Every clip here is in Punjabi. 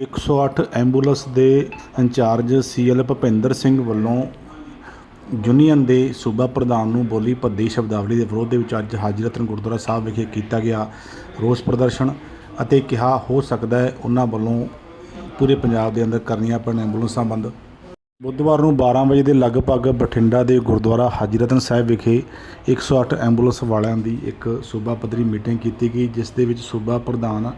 108 ਐਂਬੂਲੈਂਸ ਦੇ ਇੰਚਾਰਜ ਸੀਐਲ ਭੁਪਿੰਦਰ ਸਿੰਘ ਵੱਲੋਂ ਯੂਨੀਅਨ ਦੇ ਸੂਬਾ ਪ੍ਰਧਾਨ ਨੂੰ ਬੋਲੀ ਭੱਦੀ ਸ਼ਬਦਾਵਲੀ ਦੇ ਵਿਰੋਧ ਦੇ ਵਿੱਚ ਅੱਜ ਹਾਜੀ ਰਤਨ ਗੁਰਦੁਆਰਾ ਸਾਹਿਬ ਵਿਖੇ ਕੀਤਾ ਗਿਆ ਰੋਸ ਪ੍ਰਦਰਸ਼ਨ ਅਤੇ ਕਿਹਾ ਹੋ ਸਕਦਾ ਹੈ ਉਹਨਾਂ ਵੱਲੋਂ ਪੂਰੇ ਪੰਜਾਬ ਦੇ ਅੰਦਰ ਕਰਨੀਆਂ ਪੈਣ ਐਂਬੂਲੈਂਸਾਂ ਬੰਦ। ਬੁੱਧਵਾਰ ਨੂੰ 12 ਵਜੇ ਦੇ ਲਗਭਗ ਬਠਿੰਡਾ ਦੇ ਗੁਰਦੁਆਰਾ ਹਾਜੀ ਰਤਨ ਸਾਹਿਬ ਵਿਖੇ 108 ਐਂਬੂਲੈਂਸ ਵਾਲਿਆਂ ਦੀ ਇੱਕ ਸੂਬਾ ਪੱਧਰੀ ਮੀਟਿੰਗ ਕੀਤੀ ਗਈ, ਜਿਸ ਦੇ ਵਿੱਚ ਸੂਬਾ ਪ੍ਰਧਾਨ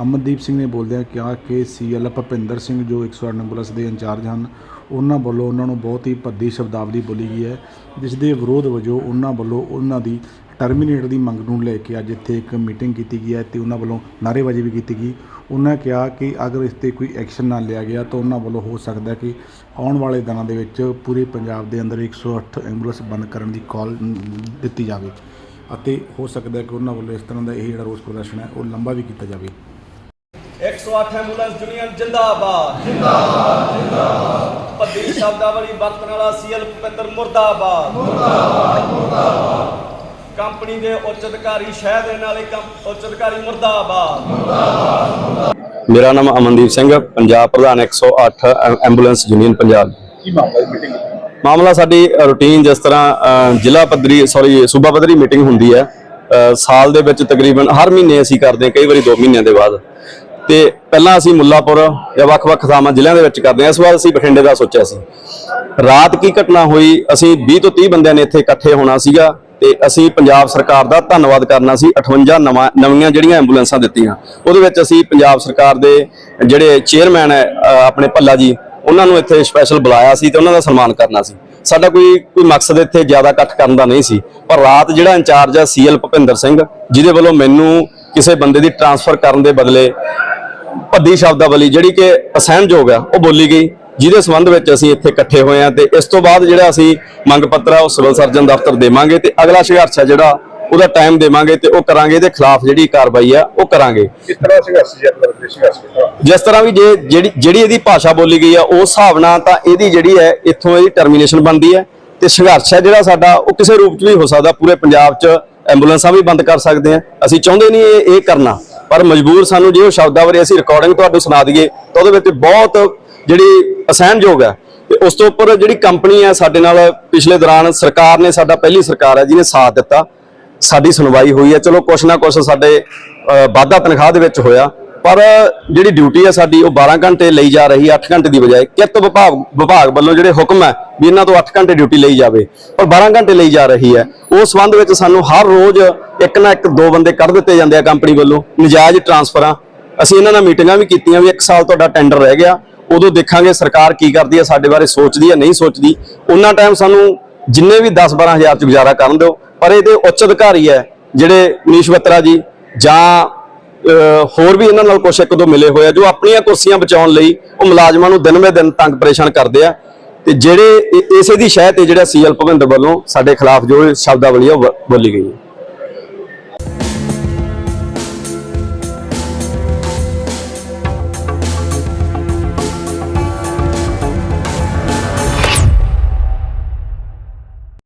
ਅਮਨਦੀਪ ਸਿੰਘ ਨੇ ਬੋਲਦਿਆਂ ਕਿਹਾ ਕਿ ਸੀਐਲ ਭਪਿੰਦਰ ਸਿੰਘ ਜੋ 108 ਐਂਬੂਲੈਂਸ ਦੇ ਇੰਚਾਰਜ ਹਨ, ਉਹਨਾਂ ਵੱਲੋਂ ਉਹਨਾਂ ਨੂੰ ਬਹੁਤ ਹੀ ਭੱਦੀ ਸ਼ਬਦਾਵਲੀ ਬੋਲੀ ਗਈ ਹੈ, ਜਿਸ ਦੇ ਵਿਰੋਧ ਵਜੋਂ ਉਹਨਾਂ ਵੱਲੋਂ ਉਹਨਾਂ ਦੀ ਟਰਮੀਨੇਟ ਦੀ ਮੰਗ ਨੂੰ ਲੈ ਕੇ ਅੱਜ ਇੱਥੇ ਇੱਕ ਮੀਟਿੰਗ ਕੀਤੀ ਗਈ ਹੈ ਤੇ ਉਹਨਾਂ ਵੱਲੋਂ ਨਾਅਰੇਬਾਜ਼ੀ ਵੀ ਕੀਤੀ ਗਈ। ਉਹਨਾਂ ਕਿਹਾ ਕਿ ਅਗਰ ਇਸ ਤੇ ਕੋਈ ਐਕਸ਼ਨ ਨਾ ਲਿਆ ਗਿਆ ਤਾਂ ਉਹਨਾਂ ਵੱਲੋਂ ਹੋ ਸਕਦਾ ਕਿ ਆਉਣ ਵਾਲੇ ਦਿਨਾਂ ਦੇ ਵਿੱਚ ਪੂਰੇ ਪੰਜਾਬ ਦੇ ਅੰਦਰ 108 ਐਂਬੂਲੈਂਸ ਬੰਦ ਕਰਨ ਦੀ ਕਾਲ ਦਿੱਤੀ ਜਾਵੇ ਅਤੇ ਹੋ ਸਕਦਾ ਕਿ ਉਹਨਾਂ ਵੱਲੋਂ ਇਸ ਤਰ੍ਹਾਂ ਦਾ ਇਹ ਜਿਹੜਾ ਰੋਸ ਪ੍ਰਦਰਸ਼ਨ ਹੈ, ਉਹ ਲੰਬਾ ਵੀ ਕੀਤਾ ਜਾਵੇ। 108 ਐਂਬੂਲੈਂਸ ਯੂਨੀਅਨ ਜਿੰਦਾਬਾਦ ਜਿੰਦਾਬਾਦ ਜਿੰਦਾਬਾਦ। ਭੱਦੀ ਸ਼ਬਦਾਵਲੀ ਵਰਤਣ ਵਾਲਾ ਸੀਐਲ ਭੁਪਿੰਦਰ ਮੁਰਦਾਬਾਦ। ਮੁਰਦਾਬਾਦ ਮੁਰਦਾਬਾਦ ਕੰਪਨੀ ਦੇ ਉੱਚ ਅਧਿਕਾਰੀ ਸ਼ਹਿ ਦੇਣ ਵਾਲੇ ਕੰਪ- ਉੱਚ ਅਧਿਕਾਰੀ ਮੁਰਦਾਬਾਦ। ਮੇਰਾ ਨਾਮ ਅਮਨਦੀਪ ਸਿੰਘ ਪੰਜਾਬ ਪ੍ਰਧਾਨ 108 ਐ- ਐਂਬੂਲੈਂਸ ਯੂਨੀਅਨ ਪੰਜਾਬ। ਮਾਮਲਾ ਸਾਡੀ ਰੂਟੀਨ ਜਿਸ ਤਰ੍ਹਾਂ ਅ, ਜ਼ਿਲ੍ਹਾ ਪੱਧਰੀ ਸੌਰੀ ਸੂਬਾ ਪੱਧਰੀ ਮੀਟਿੰਗ ਹੁੰਦੀ ਹੈ। ਅ, ਸਾਲ ਦੇ ਵਿੱਚ ਤਕਰੀਬਨ ਹਰ ਮਹੀਨੇ ਅਸੀਂ ਕਰਦੇ ਹਾਂ ਕਈ ਵਾਰੀ 2 ਮਹੀਨਿਆਂ ਦੇ ਬਾਅਦ। ਤੇ ਪਹਿਲਾਂ ਅਸੀਂ ਮੁੱਲਾਪੁਰ ਜਾਂ ਵੱਖ-ਵੱਖ ਥਾਵਾਂ ਜ਼ਿਲ੍ਹਿਆਂ ਦੇ ਵਿੱਚ ਕਰਦੇ ਹਾਂ। ਇਸ ਵਾਰ ਅਸੀਂ ਬਠਿੰਡੇ ਦਾ ਸੋਚਿਆ ਸੀ। ਰਾਤ ਕੀ ਘਟਨਾ ਹੋਈ? ਅਸੀਂ 20 ਤੋਂ 30 ਬੰਦਿਆਂ ਨੇ ਇੱਥੇ ਇਕੱਠੇ ਹੋਣਾ ਸੀਗਾ ਤੇ ਅਸੀਂ ਪੰਜਾਬ ਸਰਕਾਰ ਦਾ ਧੰਨਵਾਦ ਕਰਨਾ ਸੀ। 58 ਨਵਾਂ ਨਵੀਆਂ ਜਿਹੜੀਆਂ ਐਂਬੂਲੈਂਸਾਂ ਦਿੱਤੀਆਂ। ਉਹਦੇ ਵਿੱਚ ਅਸੀਂ ਪੰਜਾਬ ਸਰਕਾਰ ਦੇ ਜਿਹੜੇ ਚੇਅਰਮੈਨ ਹੈ ਆਪਣੇ ਭੱਲਾ ਜੀ, ਉਹਨਾਂ ਨੂੰ ਇੱਥੇ ਸਪੈਸ਼ਲ ਬੁਲਾਇਆ ਸੀ ਤੇ ਉਹਨਾਂ ਦਾ ਸਨਮਾਨ ਕਰਨਾ ਸੀ। ਸਾਡਾ ਕੋਈ ਕੋਈ ਮਕਸਦ ਇੱਥੇ ਜ਼ਿਆਦਾ ਇਕੱਠ ਕਰਨ ਦਾ ਨਹੀਂ ਸੀ। ਪਰ ਰਾਤ ਜਿਹੜਾ ਇੰਚਾਰਜ ਆ ਸੀਐਲ ਭੁਪਿੰਦਰ ਸਿੰਘ, ਜਿਹਦੇ ਵੱਲੋਂ ਮੈਨੂੰ ਕਿਸੇ ਬੰਦੇ ਦੀ ਟਰਾਂਸਫਰ ਕਰਨ ਦੇ ਬਦਲੇ ਭੱਦੀ ਸ਼ਬਦਾਵਲੀ ਜਿਹੜੀ ਕਿ ਅਸਹਿਣਯੋਗ ਆ ਉਹ ਬੋਲੀ ਗਈ। ਜਿਹਦੇ ਸੰਬੰਧ ਵਿੱਚ ਅਸੀਂ ਇੱਥੇ ਇਕੱਠੇ ਹੋਏ ਆ ਤੇ ਇਸ ਤੋਂ ਬਾਅਦ ਜਿਹੜਾ ਅਸੀਂ ਮੰਗ ਪੱਤਰ ਆ ਉਹ ਸਿਵਲ ਸਰਜਨ ਦਫ਼ਤਰ ਦੇਵਾਂਗੇ ਤੇ ਅਗਲਾ ਸੰਘਰਸ਼ ਆ ਜਿਹੜਾ ਉਹਦਾ ਟਾਈਮ ਦੇਵਾਂਗੇ ਤੇ ਉਹ ਕਰਾਂਗੇ ਇਹਦੇ ਖਿਲਾਫ ਜਿਹੜੀ ਕਾਰਵਾਈ ਆ ਉਹ ਕਰਾਂਗੇ। ਕਿਸ ਤਰ੍ਹਾਂ ਸੰਘਰਸ਼ ਜਿਸ ਤਰ੍ਹਾਂ ਵੀ ਜੇ ਜਿਹੜੀ ਜਿਹੜੀ ਇਹਦੀ ਭਾਸ਼ਾ ਬੋਲੀ ਗਈ ਆ ਉਸ ਹਿਸਾਬ ਨਾਲ ਤਾਂ ਇਹਦੀ ਜਿਹੜੀ ਹੈ ਇੱਥੋਂ ਇਹਦੀ ਟਰਮੀਨੇਸ਼ਨ ਬਣਦੀ ਹੈ। ਤੇ ਸੰਘਰਸ਼ ਹੈ ਜਿਹੜਾ ਸਾਡਾ ਉਹ ਕਿਸੇ ਰੂਪ 'ਚ ਵੀ ਹੋ ਸਕਦਾ ਪੂਰੇ ਪੰਜਾਬ 'ਚ ਐਂਬੂਲੈਂਸਾਂ ਵੀ ਬੰਦ ਕਰ ਸਕਦੇ ਆ। ਅਸੀਂ ਚਾਹੁੰਦੇ ਨਹੀਂ ਇਹ ਇਹ ਕਰਨਾ। ਪਰ ਮਜਬੂਰ ਸਾਨੂੰ ਜੇ ਉਹ ਸ਼ਬਦਾਵਲੀ ਅਸੀਂ ਰਿਕਾਰਡਿੰਗ ਤੁਹਾਨੂੰ ਸੁਣਾ ਦਈਏ, ਤਾਂ ਉਹਦੇ ਵਿੱਚ ਬਹੁਤ ਜਿਹੜੀ ਅਸਹਿਣਯੋਗ ਹੈ। ਤੇ ਉਸ ਤੋਂ ਉੱਪਰ ਜਿਹੜੀ ਕੰਪਨੀ ਹੈ ਸਾਡੇ ਨਾਲ ਪਿਛਲੇ ਦੌਰਾਨ ਸਰਕਾਰ ਨੇ ਸਾਡਾ ਪਹਿਲੀ ਸਰਕਾਰ ਹੈ, ਜਿਹਨੇ ਸਾਥ ਦਿੱਤਾ। ਸਾਡੀ ਸੁਣਵਾਈ ਹੋਈ ਹੈ। ਚਲੋ ਕੁਛ ਨਾ ਕੁਛ ਸਾਡੇ ਵਾਧਾ ਤਨਖਾਹ ਦੇ ਵਿੱਚ ਹੋਇਆ। ਪਰ ਜਿਹੜੀ ਡਿਊਟੀ ਹੈ ਸਾਡੀ, ਉਹ 12 ਘੰਟੇ ਲਈ ਜਾ ਰਹੀ ਹੈ 8 ਘੰਟੇ ਦੀ ਬਜਾਏ। ਕਿਰਤ ਵਿਭਾਗ ਵਿਭਾਗ ਵੱਲੋਂ ਜਿਹੜੇ ਹੁਕਮ ਹੈ ਵੀ ਇਹਨਾਂ ਤੋਂ 8 ਘੰਟੇ ਡਿਊਟੀ ਲਈ ਜਾਵੇ, ਪਰ 12 ਘੰਟੇ ਲਈ ਜਾ ਰਹੀ ਹੈ। ਉਸ ਸੰਬੰਧ ਵਿੱਚ ਸਾਨੂੰ ਹਰ ਰੋਜ਼ ਇੱਕ ਨਾ ਇੱਕ ਦੋ ਬੰਦੇ ਕੱਢ ਦਿੱਤੇ ਜਾਂਦੇ ਆ ਕੰਪਨੀ ਵੱਲੋਂ, ਨਜਾਇਜ਼ ਟਰਾਂਸਫਰਾਂ ਅਸੀਂ ਇਹਨਾਂ ਨਾਲ ਮੀਟਿੰਗਾਂ ਵੀ ਕੀਤੀਆਂ ਵੀ 1 ਸਾਲ ਤੁਹਾਡਾ ਟੈਂਡਰ ਰਹਿ ਗਿਆ, ਉਦੋਂ ਦੇਖਾਂਗੇ ਸਰਕਾਰ ਕੀ ਕਰਦੀ ਹੈ ਸਾਡੇ ਬਾਰੇ ਸੋਚਦੀ ਹੈ ਨਹੀਂ ਸੋਚਦੀ। ਉਹਨਾਂ ਟਾਈਮ ਸਾਨੂੰ ਜਿੰਨੇ ਵੀ 10 12 ਹਜ਼ਾਰ ਚ ਗੁਜ਼ਾਰਾ ਕਰਨ ਦਿਓ, ਪਰ ਇਹਦੇ ਉੱਚ ਅਧਿਕਾਰੀ ਹੈ, ਜਿਹੜੇ ਮਨੀਸ਼ ਬੱਤਰਾ ਜੀ ਜਾਂ ਹੋਰ ਵੀ ਇਹਨਾਂ ਨਾਲ ਕੁਛ ਇੱਕ ਦੋ ਮਿਲੇ ਹੋਏ ਆ, ਜੋ ਆਪਣੀਆਂ ਕੁਰਸੀਆਂ ਬਚਾਉਣ ਲਈ ਉਹ ਮੁਲਾਜ਼ਮਾਂ ਨੂੰ ਦਿਨ ਬੇ ਦਿਨ ਤੰਗ ਪਰੇਸ਼ਾਨ ਕਰਦੇ ਆ। ਤੇ ਜਿਹੜੇ ਇਸੇ ਦੀ ਸ਼ਹਿ ਤੇ ਜਿਹੜਾ ਸੀਐਲ ਭਵਿੰਦਰ ਵੱਲੋਂ ਸਾਡੇ ਖਿਲਾਫ ਜੋ ਸ਼ਬਦਾਵਲੀ ਆ ਬ- ਬੋਲੀ ਗਈ ਹੈ